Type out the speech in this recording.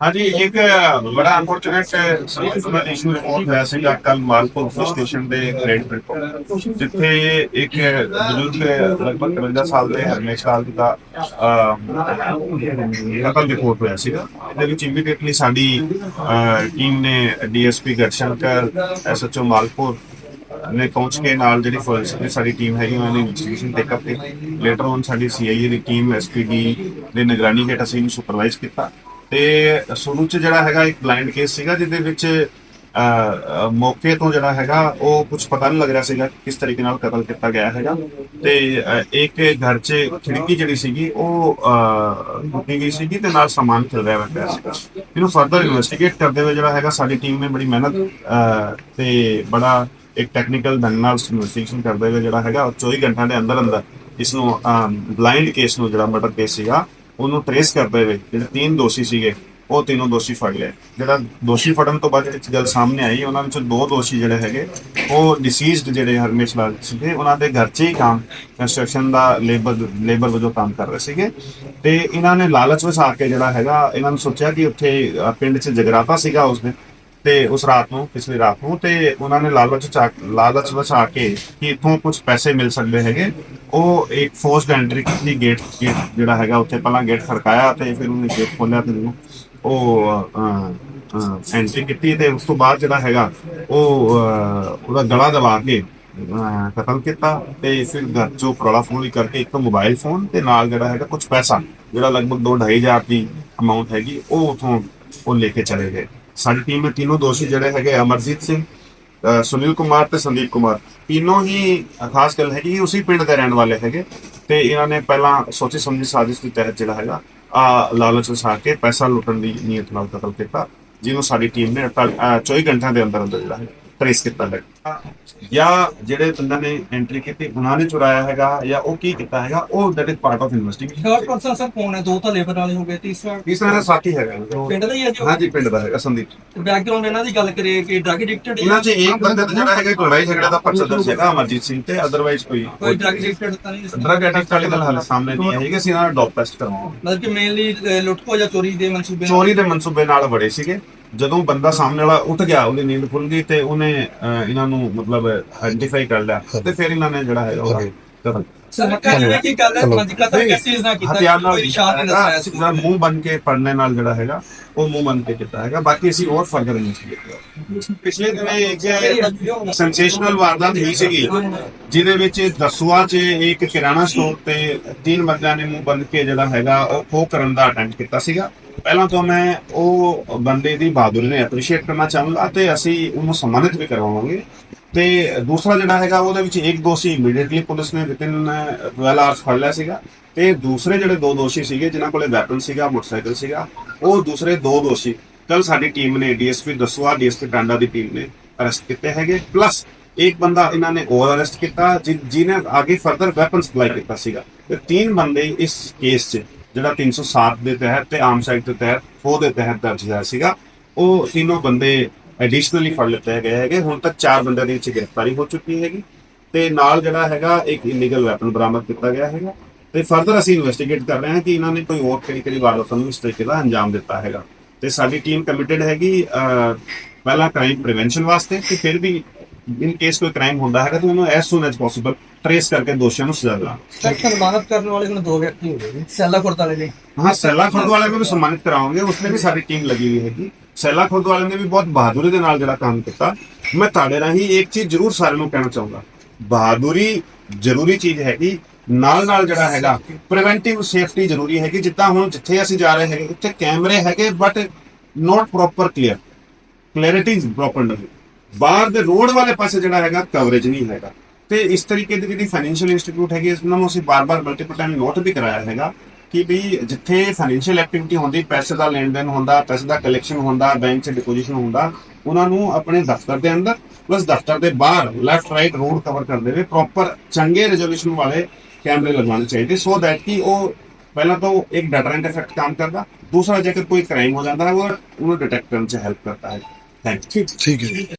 ਹਾਂਜੀ ਇੱਕ ਬੜਾ ਅਨਫੋਰਚੂਨੇਟ ਸਮਝਦਾ ਇਸ਼ੂ ਰਿਪੋਰਟ ਹੋਇਆ ਸੀਗਾ ਕੱਲ ਮਾਲਪੁਰ ਪੁਲਿਸ ਸਟੇਸ਼ਨ ਦੇ ਰੇਡ ਪਲੇਟਫਾਰਮ ਜਿੱਥੇ ਇੱਕ ਬਜ਼ੁਰਗ ਲਗਭਗ 53 ਸਾਲ ਦੇ ਹਰਮੇਸ਼ ਲਾਲ ਜੀ ਦਾ ਅਹ, ਕਤਲ ਰਿਪੋਰਟ ਹੋਇਆ ਸੀਗਾ ਇਹਦੇ ਵਿੱਚ ਇਮੀਡੀਏਟਲੀ ਸਾਡੀ ਟੀਮ ਨੇ ਡੀਐਸਪੀ ਗੜਸ਼ੰਕਰ ਐਸਐਚਓ ਮਾਲਪੁਰ ਨੇ ਪਹੁੰਚ ਕੇ ਨਾਲ ਜਿਹੜੀ ਫੋਰੈਂਸਿਕ ਦੀ ਸਾਡੀ ਟੀਮ ਹੈਗੀ ਉਹਨਾਂ ਨੇ ਇਨਵੈਸਟੀਗੇਸ਼ਨ ਟੇਕ ਅਪ ਕੀਤੀ। ਲੇਟਰ ਔਨ ਸਾਡੀ ਸੀਆਈਏ ਦੀ ਟੀਮ ਐਸਪੀਡੀ ਦੇ ਨਿਗਰਾਨੀ ਹੇਠ ਅਸੀਂ ਇਹਨੂੰ ਸੁਪਰਵਾਈਜ਼ ਕੀਤਾ। ਤੇ ਸ਼ੁਰੂ ਚ ਜਿਹੜਾ ਹੈਗਾ ਇੱਕ ਬਲਾਈਂਡ ਕੇਸ ਸੀਗਾ, ਜਿਹਦੇ ਵਿੱਚ ਮੌਕੇ ਤੋਂ ਜਿਹੜਾ ਹੈਗਾ, ਉਹ ਕੁਝ ਪਤਾ ਨਹੀਂ ਲੱਗ ਰਿਹਾ ਸੀਗਾ ਕਿ ਕਿਸ ਤਰੀਕੇ ਨਾਲ ਕਤਲ ਕੀਤਾ ਗਿਆ ਹੈਗਾ। ਤੇ ਇੱਕ ਘਰ 'ਚ ਖਿੜਕੀ ਜਿਹੜੀ ਸੀਗੀ, ਉਹ ਟੁੱਟੀ ਗਈ ਸੀਗੀ ਤੇ ਨਾਲ ਸਮਾਨ ਖਿਲ ਰਿਹਾ ਪਿਆ ਸੀਗਾ। ਇਹਨੂੰ ਫਰਦਰ ਇਨਵੈਸਟੀਗੇਟ ਕਰਦੇ ਹੋਏ ਜਿਹੜਾ ਹੈਗਾ, ਸਾਡੀ ਟੀਮ ਨੇ ਬੜੀ ਮਿਹਨਤ ਤੇ ਬੜਾ ਇੱਕ ਟੈਕਨੀਕਲ ਢੰਗ ਨਾਲ ਇਨਵੈਸਟੀਗੇਸ਼ਨ ਕਰਦੇ ਹੋਏ ਜਿਹੜਾ ਹੈਗਾ, ਉਹ 24 ਘੰਟਿਆਂ ਦੇ ਅੰਦਰ ਅੰਦਰ ਇਸ ਨੂੰ ਬਲਾਈਂਡ ਕੇਸ ਨੂੰ ਜਿਹੜਾ ਮਰਡਰ ਕੇਸ ਸੀਗਾ ਉਹਨੂੰ ਟ੍ਰੇਸ ਕਰਦੇ ਹੋਏ ਜਿਹੜੇ ਤਿੰਨ ਦੋਸ਼ੀ ਸੀਗੇ, ਉਹ ਤਿੰਨੋਂ ਦੋਸ਼ੀ ਫੜ ਲਏ। ਜਿਹੜਾ ਦੋਸ਼ੀ ਫੜਨ ਤੋਂ ਬਾਅਦ ਜਿਹੜੀ ਗੱਲ ਸਾਹਮਣੇ ਆਈ, ਉਹਨਾਂ ਵਿੱਚੋਂ ਦੋ ਦੋਸ਼ੀ ਜਿਹੜੇ ਹੈਗੇ, ਉਹ ਡਿਸੀਜ਼ਡ ਜਿਹੜੇ ਹਰਮੇਸ਼ ਲਾਲ ਸੀਗੇ, ਉਹਨਾਂ ਦੇ ਘਰ 'ਚ ਹੀ ਕੰਮ ਕੰਸਟਰਕਸ਼ਨ ਦਾ ਲੇਬਰ ਲੇਬਰ ਵਜੋਂ ਕੰਮ ਕਰ ਰਹੇ ਸੀਗੇ। ਤੇ ਇਹਨਾਂ ਨੇ ਲਾਲਚ ਵਿੱਚ ਆ ਕੇ ਜਿਹੜਾ ਹੈਗਾ, ਇਹਨਾਂ ਨੂੰ ਸੋਚਿਆ ਕਿ ਉੱਥੇ ਪਿੰਡ 'ਚ ਜਗਰਾਤਾ ਸੀਗਾ ਉਸ ਦਿਨ, ਤੇ ਉਸ ਰਾਤ ਨੂੰ, ਪਿਛਲੀ ਰਾਤ ਨੂੰ, ਤੇ ਉਹਨਾਂ ਨੇ ਲਾਲਚ ਲਾਲਚ ਵਿੱਚ ਆ ਕੇ ਕਿ ਇਥੋਂ ਕੁਝ ਪੈਸੇ ਮਿਲ ਸਕਦੇ ਹੈਗੇ। ਉਹ ਇੱਕ ਫੋਰਸਡ ਐਂਟਰੀ ਕੀਤੀ ਗੇਟ ਗੇਟ ਜਿਹੜਾ ਹੈਗਾ ਉੱਥੇ ਪਹਿਲਾਂ ਗੇਟ ਖੜਕਾਇਆ ਤੇ ਫਿਰ ਉਹਨੇ ਗੇਟ ਖੋਲਿਆ ਤੇ ਉਹਨੂੰ ਉਹ ਐਂਟਰੀ ਕੀਤੀ ਤੇ ਉਸ ਤੋਂ ਬਾਅਦ ਜਿਹੜਾ ਹੈਗਾ ਉਹ ਉਹਦਾ ਗਲਾ ਦਬਾ ਕੇ ਅਹ, ਕਤਲ ਕੀਤਾ ਤੇ ਫਿਰ ਘਰ ਚੋਂ ਫੜਾ ਫੋਨ ਕਰਕੇ ਇੱਕ ਮੋਬਾਈਲ ਫੋਨ ਤੇ ਨਾਲ ਜਿਹੜਾ ਹੈਗਾ ਕੁਝ ਪੈਸਾ ਜਿਹੜਾ ਲਗਭਗ 2.5 ਹਜ਼ਾਰ ਦੀ ਅਮਾਉਂਟ ਹੈਗੀ ਉਹ ਉਥੋਂ ਉਹ ਲੈ ਕੇ ਚਲੇ ਗਏ। ਸਾਡੀ ਟੀਮ ਦੇ ਤਿੰਨੋਂ ਦੋਸ਼ੀ ਜਿਹੜੇ ਹੈਗੇ ਅਮਰਜੀਤ ਸਿੰਘ ਸੁਨੀਲ ਕੁਮਾਰ ਤੇ ਸੰਦੀਪ ਕੁਮਾਰ। ਤਿੰਨੋਂ ਹੀ ਖਾਸ ਗੱਲ ਹੈਗੀ ਕਿ ਉਸੇ ਪਿੰਡ ਦੇ ਰਹਿਣ ਵਾਲੇ ਹੈਗੇ। ਤੇ ਇਹਨਾਂ ਨੇ ਪਹਿਲਾਂ ਸੋਚੀ ਸਮਝੀ ਸਾਜ਼ਿਸ਼ ਦੇ ਤਹਿਤ ਜਿਹੜਾ ਹੈਗਾ, ਆ ਲਾਲਚ ਵਸਾ ਕੇ ਪੈਸਾ ਲੁੱਟਣ ਦੀ ਨੀਅਤ ਨਾਲ ਕਤਲ ਕੀਤਾ, ਜਿਹਨੂੰ ਸਾਡੀ ਟੀਮ ਨੇ ਅੜਤਾਲੀ- 24 ਘੰਟਿਆਂ ਦੇ ਅੰਦਰ ਅੰਦਰ ਜਿਹੜਾ ਹੈ ਟ੍ਰੇਸ ਕੀਤਾ ਹੈ। ਜਾਂ ਜਿਹੜੇ ਬੰਦਾ ਨੇ ਐਂਟਰੀ ਕੀਤੀ ਉਹਨਾਂ ਨੇ ਚੁਰਾਇਆ ਹੈਗਾ ਜਾਂ ਉਹ ਕੀ ਕੀਤਾ ਹੈਗਾ ਉਹ that is part of investigation third person sir ਕੌਣ ਹੈ? ਦੋ ਤਾਂ ਲੇਬਰ ਵਾਲੇ ਹੋ ਗਏ ਤੀਸਰਾ? ਤੀਸਰਾ ਦਾ ਸਾਥੀ ਹੈਗਾ। ਪਿੰਡ ਦਾ ਹੀ ਹੈ ਜੋ ਹਾਂਜੀ ਪਿੰਡ ਦਾ ਹੈਗਾ ਸੰਦੀਪ। ਬੈਕਗ੍ਰਾਉਂਡ ਇਹਨਾਂ ਦੀ ਗੱਲ ਕਰੀਏ ਕਿ ਡਰਗ ਐਡਿਕਟਡ ਇਹਨਾਂ 'ਚ ਇੱਕ ਬੰਦੇ ਦਾ ਜਿਹੜਾ ਹੈਗਾ ਲੜਾਈ ਝਗੜੇ ਦਾ ਪਰਚਾ ਦਰਜ ਹੈਗਾ ਅਮਰਜੀਤ ਸਿੰਘ ਤੇ ਅਦਰਵਾਈਜ਼ ਕੋਈ ਕੋਈ ਡਰਗ ਐਡਿਕਟਡ ਤਾਂ ਨਹੀਂ? ਡਰਗ ਐਡਿਕਟ ਵਾਲੀ ਗੱਲ ਹਾਲੇ ਸਾਹਮਣੇ ਨਹੀਂ ਕਿ ਅਸੀਂ ਇਹਨਾਂ ਦਾ ਡੌਪ ਟੈਸਟ ਕਰਾਂਗੇ ਮਤਲਬ ਕਿ ਮੇਨਲੀ ਲੁੱਟਖੋ ਜਾਂ ਚੋਰੀ ਦੇ ਮਨਸੂਬੇ ਚੋਰੀ ਦੇ ਮਨਸੂਬੇ ਨਾਲ ਬੜੇ ਸੀਗੇ। ਜਦੋਂ ਬੰਦਾ ਸਾਹਮਣੇ ਵਾਲਾ ਉੱਠ ਗਿਆ ਉਹਦੀ ਨੀਂਦ ਖੁੱਲ ਗਈ ਤੇ ਉਹਨੇ ਅਹ, ਇਹਨਾਂ ਨੂੰ ਮਤਲਬ ਆਇਡੈਂਟੀਫਾਈ ਕਰ ਲਿਆ ਤੇ ਫਿਰ ਇਹਨਾਂ ਨੇ ਜਿਹੜਾ ਹੈ ਉਹ ਕਤਲ ਮੂੰਹ ਬਨ ਕੇ ਪੜਨੇ ਨਾਲ ਜਿਹੜਾ ਹੈਗਾ ਉਹ ਮੂੰਹ ਬਨ ਕੇ ਕੀਤਾ ਹੈਗਾ। ਬਾਕੀ ਅਸੀਂ ਹੋਰ ਫਰਦਰ ਇਨਵੈਸਟੀਗੇਟ ਪਿਛਲੇ ਦਿਨੇ ਇੱਕ ਸੈਂਸੇਸ਼ਨਲ ਵਾਰਦਾਤ ਹੋਈ ਸੀਗੀ ਜਿਹਦੇ ਵਿੱਚ ਦਸੂਆ 'ਚ ਇੱਕ ਕਿਰਾਣਾ ਸਟੋਰ ਤੇ ਤਿੰਨ ਬੰਦਿਆਂ ਨੇ ਮੂੰਹ ਬੰਦ ਕੇ ਜਿਹੜਾ ਹੈਗਾ ਉਹ ਖੋਹ ਕਰਨ ਦਾ ਅਟੈਂਪਟ ਕੀਤਾ ਸੀਗਾ। ਪਹਿਲਾਂ ਤਾਂ ਮੈਂ ਉਹ ਬੰਦੇ ਦੀ ਬਹਾਦਰੀ ਨੇ ਐਪਰੀਸ਼ੀਏਟ ਕਰਨਾ ਚਾਹੂੰਗਾ ਤੇ ਅਸੀਂ ਉਹਨੂੰ ਸਨਮਾਨਿਤ ਵੀ ਕਰਵਾਵਾਂਗੇ। ਤੇ ਦੂਸਰਾ ਜਿਹੜਾ ਹੈਗਾ, ਉਹਦੇ ਵਿੱਚ ਇੱਕ ਦੋਸ਼ੀ ਇਮੀਡੀਏਟਲੀ ਪੁਲਿਸ ਨੇ ਵਿਤਿਨ 12 ਆਵਰਸ ਫੜ ਲਿਆ ਸੀਗਾ। ਤੇ ਦੂਸਰੇ ਜਿਹੜੇ ਦੋ ਦੋਸ਼ੀ ਸੀਗੇ, ਜਿਨ੍ਹਾਂ ਕੋਲੇ ਵੈਪਨ ਸੀਗਾ, ਮੋਟਰਸਾਈਕਲ ਸੀਗਾ, ਉਹ ਦੂਸਰੇ ਦੋ ਦੋਸ਼ੀ ਕੱਲ ਸਾਡੀ ਟੀਮ ਨੇ ਡੀਐਸਪੀ ਦਸੂਆ, ਡੀਐਸਪੀ ਟਾਂਡਾ ਦੀ ਟੀਮ ਨੇ ਅਰੈਸਟ ਕੀਤੇ ਹੈਗੇ। ਪਲੱਸ ਇੱਕ ਬੰਦਾ ਇਹਨਾਂ ਨੇ ਹੋਰ ਅਰੈਸਟ ਕੀਤਾ, ਜਿ- ਜਿਹਨੇ ਅੱਗੇ ਫਰਦਰ ਵੈਪਨ ਸਪਲਾਈ ਕੀਤਾ ਸੀਗਾ। ਤੇ ਤਿੰਨ ਬੰਦੇ ਇਸ ਕੇਸ 'ਚ, ਜਿਹੜਾ 307 ਦੇ ਤਹਿਤ ਤੇ ਆਮ ਸਾਈਡ ਦੇ ਤਹਿਤ ਫੋ ਦੇ ਤਹਿਤ ਦਰਜ ਹੋਇਆ ਸੀਗਾ। ਉਹ ਤਿੰਨੋਂ ਬੰਦੇ ਐਡੀਸ਼ਨਲੀ ਫੜ ਲਿੱਤੇ ਗਏ ਹੈਗੇ ਹੁਣ ਤੱਕ 4 ਬੰਦਿਆਂ ਦੀ ਵਿੱਚ ਗ੍ਰਿਫਤਾਰੀ ਹੋ ਚੁੱਕੀ ਹੈਗੀ। ਤੇ ਨਾਲ ਜਿਹੜਾ ਹੈਗਾ ਇੱਕ ਇਲੀਗਲ ਵੈਪਨ ਬਰਾਮਦ ਕੀਤਾ ਗਿਆ ਹੈਗਾ। ਤੇ ਫਰਦਰ ਅਸੀਂ ਇਨਵੈਸਟੀਗੇਟ ਕਰ ਰਹੇ ਹਾਂ ਕਿ ਇਹਨਾਂ ਨੇ ਕੋਈ ਹੋਰ ਕਿਹੜੀ ਕਿਹੜੀ ਵਾਰਦਾਤ ਨੂੰ ਇਸ ਤਰੀਕੇ ਦਾ ਅੰਜਾਮ ਦਿੱਤਾ ਹੈਗਾ। ਤੇ ਸਾਡੀ ਟੀਮ ਕਮਿਟਡ ਹੈਗੀ ਪਹਿਲਾਂ ਕ੍ਰਾਈਮ ਪ੍ਰੀਵੈਂਸ਼ਨ ਵਾਸਤੇ ਤੇ ਫਿਰ ਵੀ ਇਨ ਕੇਸ ਕੋਈ ਕ੍ਰਾਈਮ ਹੁੰਦਾ ਹੈਗਾ ਤਾਂ ਉਹਨੂੰ as soon as possible trace ਕਰਕੇ ਦੋਸ਼ੀਆਂ ਨੂੰ ਸਜ਼ਾ ਦਿਲਾ ਸਰ ਸਨਮਾਨਿਤ ਕਰਨ ਵਾਲੇ ਹੁਣ ਦੋ ਵਿਅਕਤੀ ਹੋ ਗਏ ਸੈਲਾ ਖੁਰਦ ਵਾਲੇ ਨੇ। ਹਾਂ ਸੈਲਾ ਖੁਰਦ ਵਾਲੇ ਨੂੰ ਵੀ ਸਨਮਾਨਿਤ ਕਰਾਵਾਂਗੇ ਉਸ ਤੇ ਵੀ ਸਾਡੀ ਟੀਮ ਲੱਗੀ ਹੋਈ ਹੈਗੀ। ਸੈਲਾ ਖੁਰਦ ਵਾਲੇ ਨੇ ਵੀ ਬਹੁਤ ਬਹਾਦੁਰੀ ਦੇ ਨਾਲ ਜਿਹੜਾ ਕੰਮ ਕੀਤਾ। ਮੈਂ ਤੁਹਾਡੇ ਰਾਹੀਂ ਇੱਕ ਚੀਜ਼ ਜ਼ਰੂਰ ਸਾਰਿਆਂ ਨੂੰ ਕਹਿਣਾ ਚਾਹੂੰਗਾ। ਬਹਾਦੁਰੀ ਜ਼ਰੂਰੀ ਚੀਜ਼ ਹੈਗੀ ਨਾਲ ਨਾਲ ਜਿਹੜਾ ਹੈਗਾ ਪ੍ਰੀਵੈਂਟਿਵ ਸੇਫਟੀ ਜ਼ਰੂਰੀ ਹੈਗੀ, ਜਿੱਦਾਂ ਹੁਣ ਜਿੱਥੇ ਅਸੀਂ ਜਾ ਰਹੇ ਹੈਗੇ, ਉੱਥੇ ਕੈਮਰੇ ਹੈਗੇ but not proper clear clarity proper ਨਹੀਂ। ਬਾਹਰ ਦੇ ਰੋਡ ਵਾਲੇ ਪਾਸੇ ਜਿਹੜਾ ਹੈਗਾ ਕਵਰੇਜ ਨਹੀਂ ਹੈਗਾ। ਤੇ ਇਸ ਤਰੀਕੇ ਦੀ ਜਿਹੜੀ ਫਾਈਨੈਂਸ਼ੀਅਲ ਇੰਸਟੀਚਿਊਟ ਹੈਗੀ, ਇਸ ਨੂੰ ਅਸੀਂ ਬਾਰ-ਬਾਰ ਮਲਟੀਪਲ ਟਾਈਮ ਨੋਟ ਵੀ ਕਰਾਇਆ ਹੈਗਾ। ਕਿ ਵੀ ਜਿੱਥੇ ਫਾਈਨੈਂਸ਼ੀਅਲ ਐਕਟੀਵਿਟੀ ਹੁੰਦੀ, ਪੈਸੇ ਦਾ ਲੈਣ ਦੇਣ ਹੁੰਦਾ, ਪੈਸੇ ਦਾ ਕਲੈਕਸ਼ਨ ਹੁੰਦਾ ਬੈਂਕ 'ਚ ਡਿਪੋਜੀਸ਼ਨ ਹੁੰਦਾ, ਉਹਨਾਂ ਨੂੰ ਆਪਣੇ ਦਫ਼ਤਰ ਦੇ ਅੰਦਰ ਪਲੱਸ ਦਫ਼ਤਰ ਦੇ ਬਾਹਰ ਲੈਫਟ ਰਾਈਟ ਰੋਡ ਕਵਰ ਕਰਦੇ ਹੋਏ ਪ੍ਰੋਪਰ ਚੰਗੇ ਰੈਜ਼ੋਲੂਸ਼ਨ ਵਾਲੇ ਕੈਮਰੇ ਲਗਵਾਉਣੇ ਚਾਹੀਦੇ ਸੋ ਦੈਟ ਕਿ ਉਹ ਪਹਿਲਾਂ ਤਾਂ ਇੱਕ ਡੈਟਰੈਂਟ ਇਫੈਕਟ ਕੰਮ ਕਰਦਾ, ਦੂਸਰਾ ਜੇਕਰ ਕੋਈ ਕ੍ਰਾਈਮ ਹੋ ਜਾਂਦਾ ਹੈ ਉਹ ਉਹਨੂੰ ਡਿਟੈਕਟ ਕਰਨ 'ਚ ਹੈਲਪ ਕਰਦਾ ਹੈ। ਥੈਂਕ ਯੂ ਠੀਕ ਹੈ।